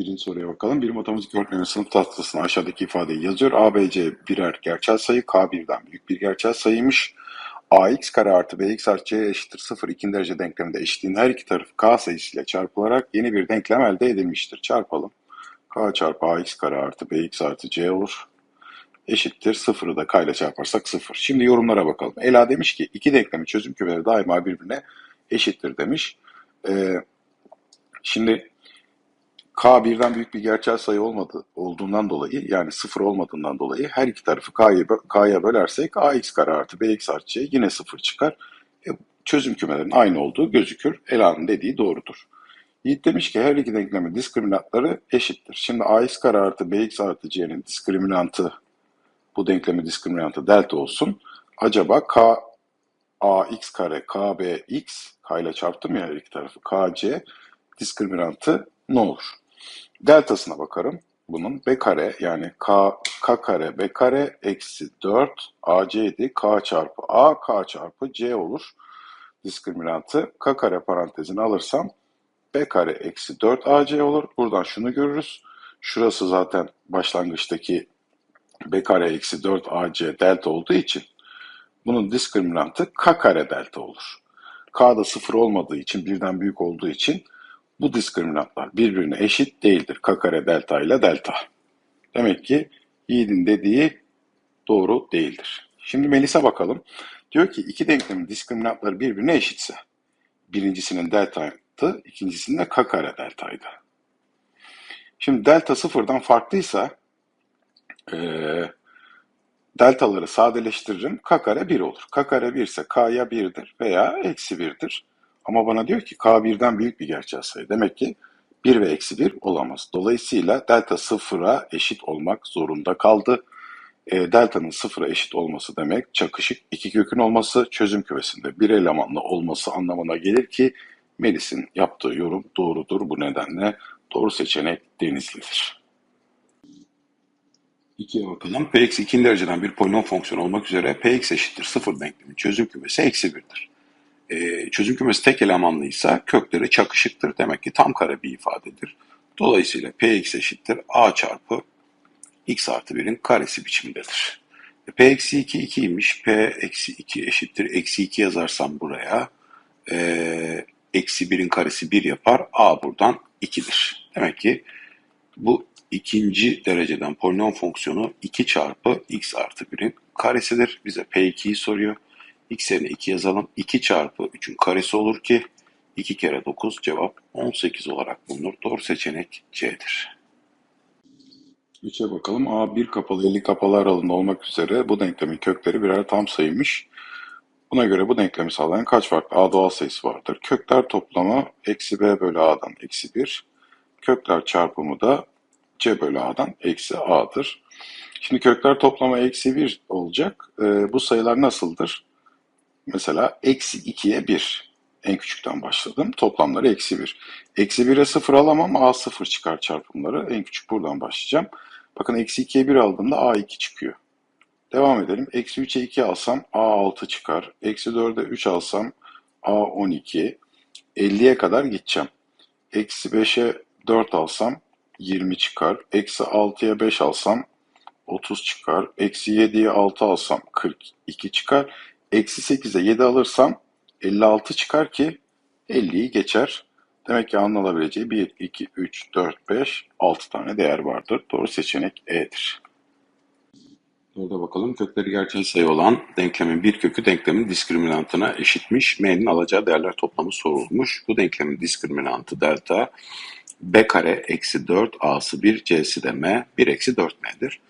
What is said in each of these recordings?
Birinci soruya bakalım. Bir matematik öğretmeni sınıf tahtasına aşağıdaki ifadeyi yazıyor. A, B, C birer gerçel sayı. K birden büyük bir gerçel sayıymış. ax kare artı bx artı c eşittir 0 ikinci derece denkleminde eşitliğin her iki tarafı k sayısıyla çarpılarak yeni bir denklem elde edilmiştir. Çarpalım. k çarpı ax kare artı bx artı c olur. Eşittir 0'ı da k ile çarparsak 0. Şimdi yorumlara bakalım. Ela demiş ki iki denklemin çözüm kümeleri daima birbirine eşittir demiş. Ee, şimdi K birden büyük bir gerçel sayı olmadı olduğundan dolayı yani sıfır olmadığından dolayı her iki tarafı K'ya K'ya bölersek AX kare artı BX artı C yine sıfır çıkar. E, çözüm kümelerinin aynı olduğu gözükür. Ela'nın dediği doğrudur. Yiğit demiş ki her iki denklemin diskriminantları eşittir. Şimdi AX kare artı BX artı C'nin diskriminantı bu denklemin diskriminantı delta olsun. Acaba K AX kare KBX K ile çarptım ya her iki tarafı KC diskriminantı ne olur? Deltasına bakarım. Bunun b kare yani k, k kare b kare eksi 4 ac'ydi. k çarpı a k çarpı c olur. Diskriminantı k kare parantezini alırsam b kare eksi 4 ac olur. Buradan şunu görürüz. Şurası zaten başlangıçtaki b kare eksi 4 ac delta olduğu için bunun diskriminantı k kare delta olur. k da sıfır olmadığı için birden büyük olduğu için bu diskriminantlar birbirine eşit değildir. K kare delta ile delta. Demek ki Yiğit'in dediği doğru değildir. Şimdi Melis'e bakalım. Diyor ki iki denklemin diskriminantları birbirine eşitse birincisinin deltaydı, ikincisinin de k kare deltaydı. Şimdi delta sıfırdan farklıysa ee, deltaları sadeleştiririm. K kare 1 olur. K kare 1 ise k ya 1'dir veya eksi 1'dir. Ama bana diyor ki k birden büyük bir gerçel sayı. Demek ki 1 ve eksi 1 olamaz. Dolayısıyla delta sıfıra eşit olmak zorunda kaldı. E, delta'nın sıfıra eşit olması demek çakışık iki kökün olması çözüm kümesinde bir elemanlı olması anlamına gelir ki Melis'in yaptığı yorum doğrudur. Bu nedenle doğru seçenek Denizli'dir. 2'ye bakalım. Px ikinci dereceden bir polinom fonksiyon olmak üzere Px eşittir 0 denklemin çözüm kümesi eksi 1'dir e, çözüm kümesi tek elemanlıysa kökleri çakışıktır. Demek ki tam kare bir ifadedir. Dolayısıyla px eşittir a çarpı x artı 1'in karesi biçimindedir. E, p eksi 2 2'ymiş. p eksi 2 eşittir. Eksi 2 yazarsam buraya e, eksi 1'in karesi 1 yapar. a buradan 2'dir. Demek ki bu ikinci dereceden polinom fonksiyonu 2 çarpı x artı 1'in karesidir. Bize p2'yi soruyor x yerine 2 yazalım. 2 çarpı 3'ün karesi olur ki 2 kere 9 cevap 18 olarak bulunur. Doğru seçenek C'dir. 3'e bakalım. A 1 kapalı 50 kapalı aralığında olmak üzere bu denklemin kökleri birer tam sayıymış. Buna göre bu denklemi sağlayan kaç farklı A doğal sayısı vardır? Kökler toplamı eksi B bölü A'dan eksi 1. Kökler çarpımı da C bölü A'dan eksi A'dır. Şimdi kökler toplamı eksi 1 olacak. Ee, bu sayılar nasıldır? Mesela eksi 2'ye 1. En küçükten başladım. Toplamları eksi 1. Eksi 1'e 0 alamam. A 0 çıkar çarpımları. En küçük buradan başlayacağım. Bakın eksi 2'ye 1 aldığımda A 2 çıkıyor. Devam edelim. Eksi 3'e 2 alsam A 6 çıkar. Eksi 4'e 3 alsam A 12. 50'ye kadar gideceğim. Eksi 5'e 4 alsam 20 çıkar. Eksi 6'ya 5 alsam 30 çıkar. Eksi 7'ye 6 alsam 42 çıkar. Eksi 8'e 7 alırsam 56 çıkar ki 50'yi geçer. Demek ki anlanabileceği 1, 2, 3, 4, 5, 6 tane değer vardır. Doğru seçenek E'dir. Burada bakalım kökleri gerçel sayı olan denklemin bir kökü denklemin diskriminantına eşitmiş. M'nin alacağı değerler toplamı sorulmuş. Bu denklemin diskriminantı delta b kare eksi 4 a'sı 1 c'si de m 1 eksi 4m'dir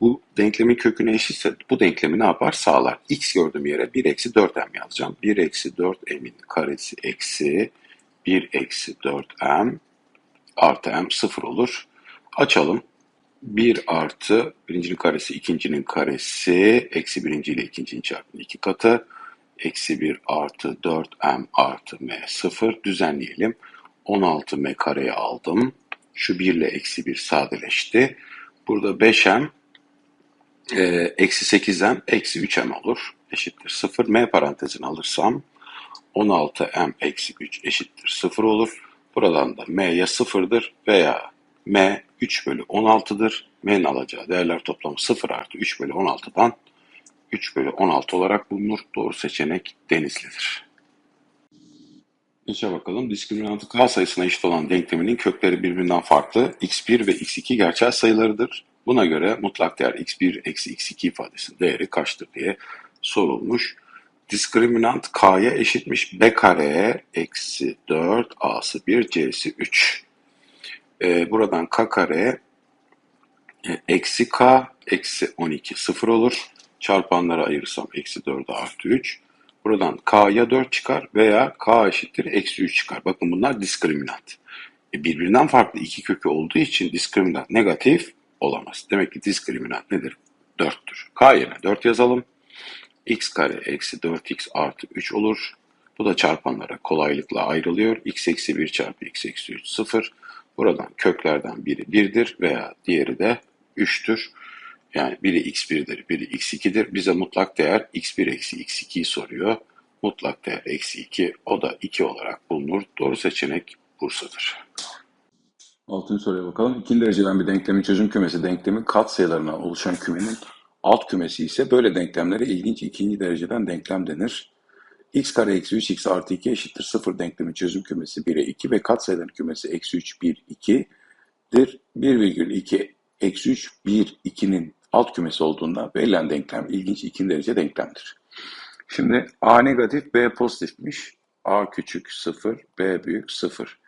bu denklemin köküne eşitse bu denklemi ne yapar? Sağlar. x gördüğüm yere 1 eksi 4m yazacağım. 1 eksi 4m'in karesi eksi 1 eksi 4m artı m 0 olur. Açalım. 1 artı birincinin karesi ikincinin karesi eksi birinci ile ikincinin çarpımı iki katı. Eksi 1 artı 4m artı m 0 düzenleyelim. 16m kareye aldım. Şu 1 ile eksi 1 sadeleşti. Burada 5m e, eksi 8'den eksi 3m olur. Eşittir 0. M parantezini alırsam 16m eksi 3 eşittir 0 olur. Buradan da m ya 0'dır veya M 3 bölü 16'dır. M'nin alacağı değerler toplamı 0 artı 3 bölü 16'dan 3 bölü 16 olarak bulunur. Doğru seçenek Denizli'dir. Geçe bakalım. Diskriminantı k sayısına eşit olan denkleminin kökleri birbirinden farklı. x1 ve x2 gerçel sayılarıdır. Buna göre mutlak değer x1 eksi x2 ifadesinin değeri kaçtır diye sorulmuş. Diskriminant k'ya eşitmiş. b kareye eksi 4 a'sı 1 c'si 3. Ee, buradan k kare e, eksi k eksi 12 sıfır olur. Çarpanlara ayırırsam eksi 4 artı 3. Buradan k'ya 4 çıkar veya k eşittir eksi 3 çıkar. Bakın bunlar diskriminant. E, birbirinden farklı iki kökü olduğu için diskriminant negatif olamaz. Demek ki diskriminant nedir? 4'tür. K yerine 4 yazalım. x kare eksi 4x artı 3 olur. Bu da çarpanlara kolaylıkla ayrılıyor. x eksi 1 çarpı x eksi 3 0. Buradan köklerden biri 1'dir veya diğeri de 3'tür. Yani biri x1'dir, biri x2'dir. Bize mutlak değer x1 eksi x2'yi soruyor. Mutlak değer eksi 2, o da 2 olarak bulunur. Doğru seçenek Bursa'dır. Altıncı soruya bakalım. İkinci dereceden bir denklemin çözüm kümesi denklemin katsayılarından oluşan kümenin alt kümesi ise böyle denklemlere ilginç ikinci dereceden denklem denir. x kare eksi 3 x artı 2 eşittir 0 denklemin çözüm kümesi 1'e 2 ve katsayıların kümesi eksi 3 1 2'dir. 1,2 eksi 3 1 2'nin alt kümesi olduğunda verilen denklem ilginç ikinci derece denklemdir. Şimdi a negatif b pozitifmiş. a küçük 0 b büyük 0.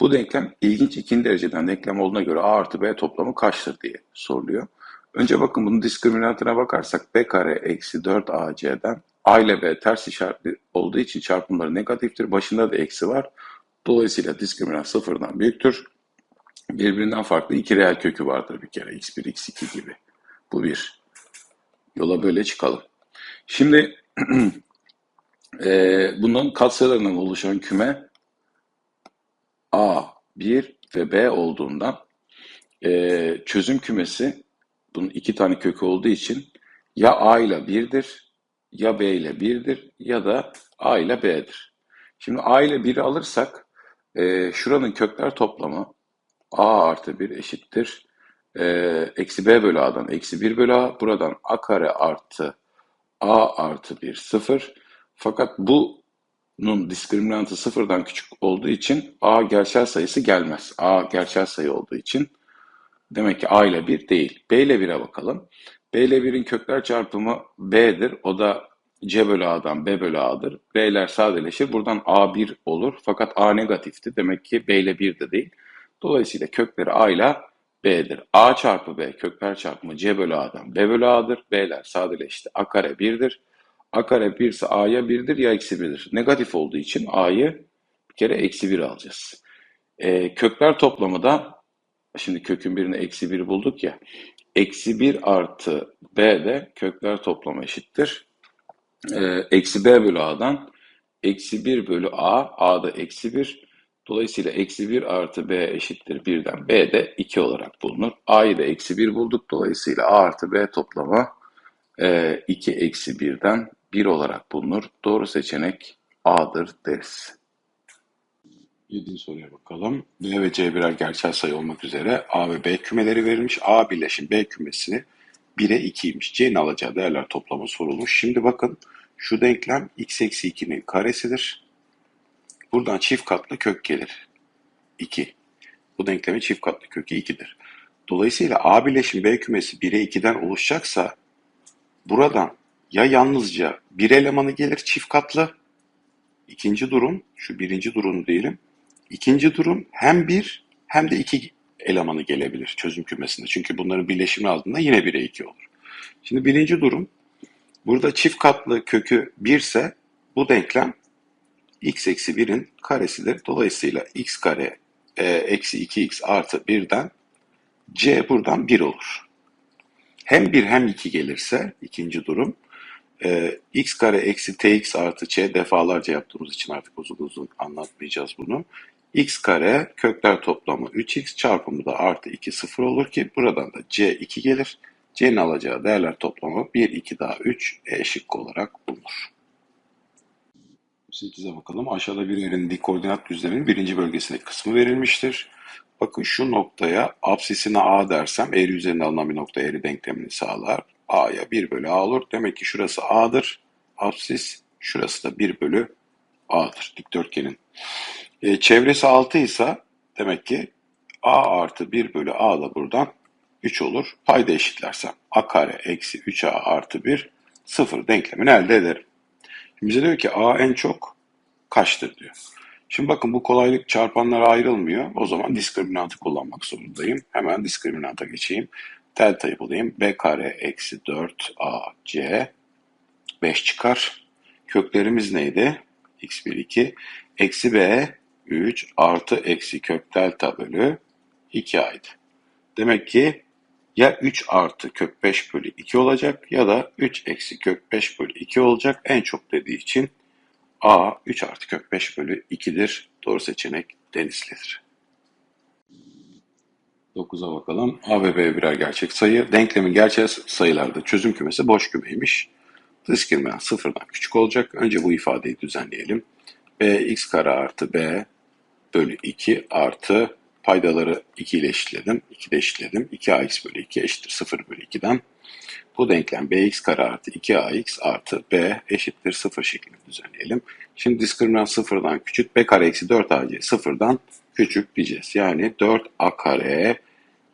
Bu denklem ilginç ikinci dereceden denklem olduğuna göre a artı b toplamı kaçtır diye soruluyor. Önce bakın bunun diskriminantına bakarsak b kare eksi 4 ac'den a ile b ters işaretli olduğu için çarpımları negatiftir. Başında da eksi var. Dolayısıyla diskriminant sıfırdan büyüktür. Birbirinden farklı iki reel kökü vardır bir kere x1 x2 gibi. Bu bir. Yola böyle çıkalım. Şimdi e, bunların katsayılarından oluşan küme A, 1 ve B olduğundan e, çözüm kümesi bunun iki tane kökü olduğu için ya A ile 1'dir ya B ile 1'dir ya da A ile B'dir. Şimdi A ile 1'i alırsak e, şuranın kökler toplamı A artı 1 eşittir. E, eksi B bölü A'dan eksi 1 bölü A. Buradan A kare artı A artı 1 sıfır. Fakat bunun diskriminantı sıfırdan küçük olduğu için A gerçel sayısı gelmez. A gerçel sayı olduğu için demek ki A ile 1 değil. B ile 1'e bakalım. B ile 1'in kökler çarpımı B'dir. O da C bölü A'dan B bölü A'dır. B'ler sadeleşir. Buradan A1 olur. Fakat A negatifti. Demek ki B ile 1 de değil. Dolayısıyla kökleri A ile B'dir. A çarpı B kökler çarpımı C bölü A'dan B bölü A'dır. B'ler sadeleşti. A kare 1'dir. A kare 1 ise A'ya 1'dir ya eksi 1'dir. Negatif olduğu için A'yı bir kere eksi 1 alacağız. Ee, kökler toplamı da şimdi kökün birini eksi 1 bulduk ya. Eksi 1 artı B de kökler toplamı eşittir. Ee, eksi B bölü A'dan eksi 1 bölü A. A'da eksi 1. Dolayısıyla eksi 1 artı B eşittir 1'den B de 2 olarak bulunur. A'yı da eksi 1 bulduk. Dolayısıyla A artı B toplamı e, 2 eksi 1'den 1 olarak bulunur. Doğru seçenek A'dır deriz. 7. soruya bakalım. B ve C birer gerçel sayı olmak üzere A ve B kümeleri verilmiş. A birleşim B kümesi 1'e 2'ymiş. C'nin alacağı değerler toplamı sorulmuş. Şimdi bakın şu denklem x eksi 2'nin karesidir. Buradan çift katlı kök gelir. 2. Bu denklemin çift katlı kökü 2'dir. Dolayısıyla A birleşim B kümesi 1'e 2'den oluşacaksa buradan ya yalnızca bir elemanı gelir çift katlı. İkinci durum, şu birinci durum diyelim. İkinci durum hem bir hem de iki elemanı gelebilir çözüm kümesinde. Çünkü bunların birleşimi aldığında yine 1'e 2 olur. Şimdi birinci durum, burada çift katlı kökü 1 ise bu denklem x eksi 1'in karesidir. Dolayısıyla x kare e, eksi 2x artı 1'den c buradan 1 olur. Hem 1 hem 2 gelirse ikinci durum e, x kare eksi tx artı c defalarca yaptığımız için artık uzun uzun anlatmayacağız bunu. x kare kökler toplamı 3x çarpımı da artı 2 0 olur ki buradan da c 2 gelir. c'nin alacağı değerler toplamı 1 2 daha 3 e olarak bulunur. 8'e bakalım. Aşağıda bir yerin dik koordinat düzleminin birinci bölgesindeki kısmı verilmiştir. Bakın şu noktaya absisine A dersem eğri üzerinde alınan bir nokta eğri denklemini sağlar. A'ya 1 bölü A olur. Demek ki şurası A'dır. Absis şurası da 1 bölü A'dır dikdörtgenin. E, çevresi 6 ise demek ki A artı 1 bölü A da buradan 3 olur. Payda eşitlersem A kare eksi 3A artı 1 sıfır denklemini elde ederim. Şimdi bize diyor ki A en çok kaçtır diyor. Şimdi bakın bu kolaylık çarpanlara ayrılmıyor. O zaman diskriminantı kullanmak zorundayım. Hemen diskriminanta geçeyim. Delta'yı bulayım. B kare eksi 4AC 5 çıkar. Köklerimiz neydi? x1 2 eksi b 3 artı eksi kök delta bölü 2a'ydı. Demek ki ya 3 artı kök 5 bölü 2 olacak ya da 3 eksi kök 5 bölü 2 olacak. En çok dediği için a 3 artı kök 5 bölü 2'dir. Doğru seçenek Denizli'dir. 9'a bakalım. A ve B birer gerçek sayı. Denklemin gerçek sayılarda çözüm kümesi boş kümeymiş. Diskriminant sıfırdan küçük olacak. Önce bu ifadeyi düzenleyelim. b x kare artı b bölü 2 artı paydaları 2 ile eşitledim. 2 de eşitledim. 2ax bölü 2 eşittir 0 bölü 2'den. Bu denklem bx kare artı 2ax artı b eşittir 0 şeklinde düzenleyelim. Şimdi diskriminant sıfırdan küçük b kare eksi 4ac sıfırdan küçük diyeceğiz. Yani 4a kare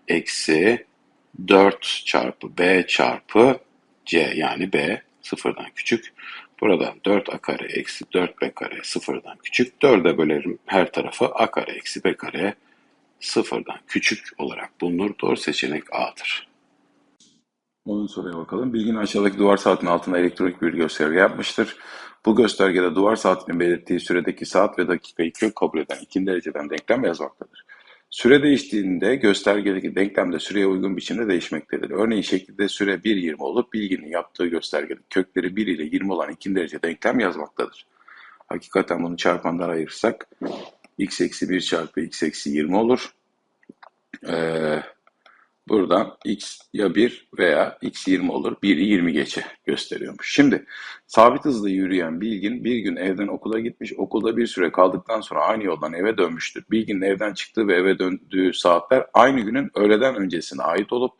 eksi 4 çarpı b çarpı c yani b sıfırdan küçük. Burada 4a kare eksi 4b kare sıfırdan küçük. 4'e bölerim her tarafı a kare eksi b kare sıfırdan küçük olarak bulunur. Doğru seçenek A'dır. 10. soruya bakalım. Bilgin aşağıdaki duvar saatinin altında elektronik bir gösterge yapmıştır. Bu göstergede duvar saatinin belirttiği süredeki saat ve dakikayı kök kabul eden ikinci dereceden denklem yazmaktadır. Süre değiştiğinde göstergedeki denklem de süreye uygun biçimde değişmektedir. Örneğin şekilde süre 1.20 olup bilginin yaptığı göstergede kökleri 1 ile 20 olan ikinci derece denklem yazmaktadır. Hakikaten bunu çarpanlara ayırırsak x eksi 1 çarpı x eksi 20 olur. Ee, buradan x ya 1 veya x 20 olur. 1'i 20 geçe gösteriyormuş. Şimdi sabit hızla yürüyen Bilgin bir gün evden okula gitmiş. Okulda bir süre kaldıktan sonra aynı yoldan eve dönmüştür. Bilgin'in evden çıktığı ve eve döndüğü saatler aynı günün öğleden öncesine ait olup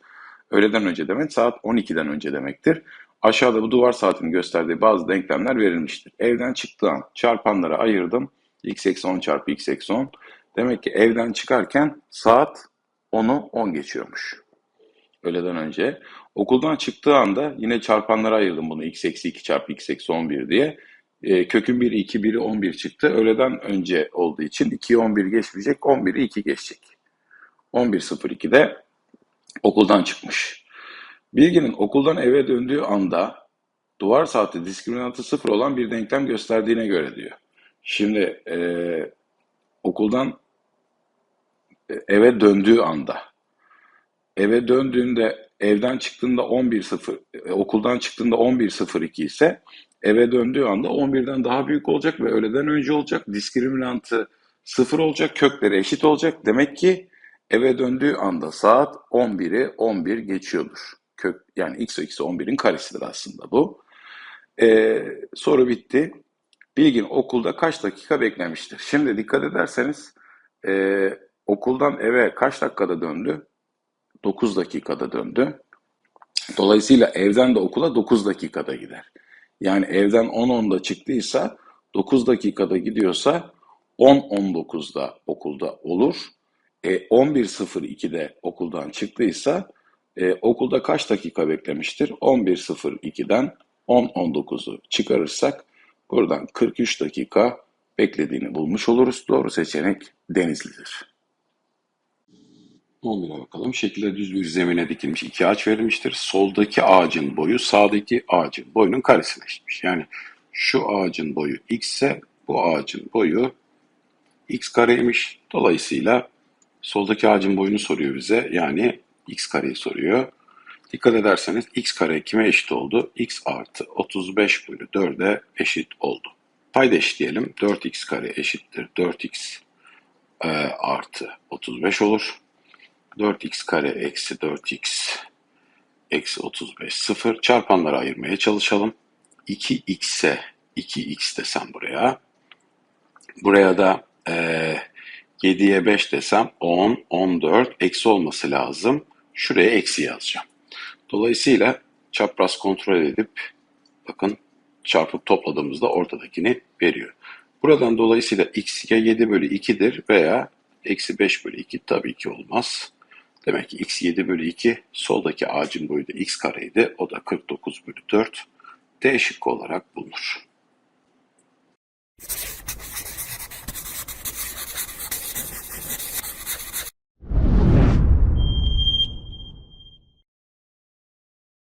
öğleden önce demek saat 12'den önce demektir. Aşağıda bu duvar saatinin gösterdiği bazı denklemler verilmiştir. Evden çıktığı an çarpanlara ayırdım. x eksi 10 çarpı x eksi 10. Demek ki evden çıkarken saat 10'u 10 geçiyormuş. Öğleden önce. Okuldan çıktığı anda yine çarpanlara ayırdım bunu x eksi 2 çarpı x eksi 11 diye. E, kökün 1'i 2, 1'i 11 çıktı. Öğleden önce olduğu için 2'yi 11 geçmeyecek, 11'i 2 geçecek. 11.02'de okuldan çıkmış. Bilginin okuldan eve döndüğü anda duvar saati diskriminantı sıfır olan bir denklem gösterdiğine göre diyor. Şimdi e, okuldan eve döndüğü anda eve döndüğünde evden çıktığında 11.0 e, okuldan çıktığında 11.02 ise eve döndüğü anda 11'den daha büyük olacak ve öğleden önce olacak. Diskriminantı sıfır olacak, kökleri eşit olacak. Demek ki eve döndüğü anda saat 11'i 11 geçiyordur. Kök yani x eksi 11'in karesidir aslında bu. Ee, soru bitti. Bilgin okulda kaç dakika beklemiştir? Şimdi dikkat ederseniz e, okuldan eve kaç dakikada döndü? 9 dakikada döndü. Dolayısıyla evden de okula 9 dakikada gider. Yani evden 10.10'da çıktıysa 9 dakikada gidiyorsa 10.19'da okulda olur. E, 11.02'de okuldan çıktıysa e, okulda kaç dakika beklemiştir? 11.02'den 10.19'u çıkarırsak buradan 43 dakika beklediğini bulmuş oluruz. Doğru seçenek Denizli'dir. 11'e bakalım. Şekilde düz bir zemine dikilmiş iki ağaç verilmiştir. Soldaki ağacın boyu sağdaki ağacın boyunun karesine eşitmiş. Yani şu ağacın boyu x ise bu ağacın boyu x kareymiş. Dolayısıyla soldaki ağacın boyunu soruyor bize. Yani x kareyi soruyor. Dikkat ederseniz x kare kime eşit oldu? x artı 35 bölü 4'e eşit oldu. Payda eşitleyelim. 4x kare eşittir 4x e, artı 35 olur. 4x kare eksi 4x eksi 35 0 çarpanları ayırmaya çalışalım. 2x'e 2x desem buraya. Buraya da e, 7'ye 5 desem 10, 14, eksi olması lazım. Şuraya eksi yazacağım. Dolayısıyla çapraz kontrol edip bakın çarpıp topladığımızda ortadakini veriyor. Buradan dolayısıyla x ya 7 bölü 2'dir veya eksi 5 bölü 2 tabii ki olmaz. Demek ki x 7 bölü 2 soldaki ağacın boyu da x kareydi. O da 49 bölü 4 D şıkkı olarak bulunur.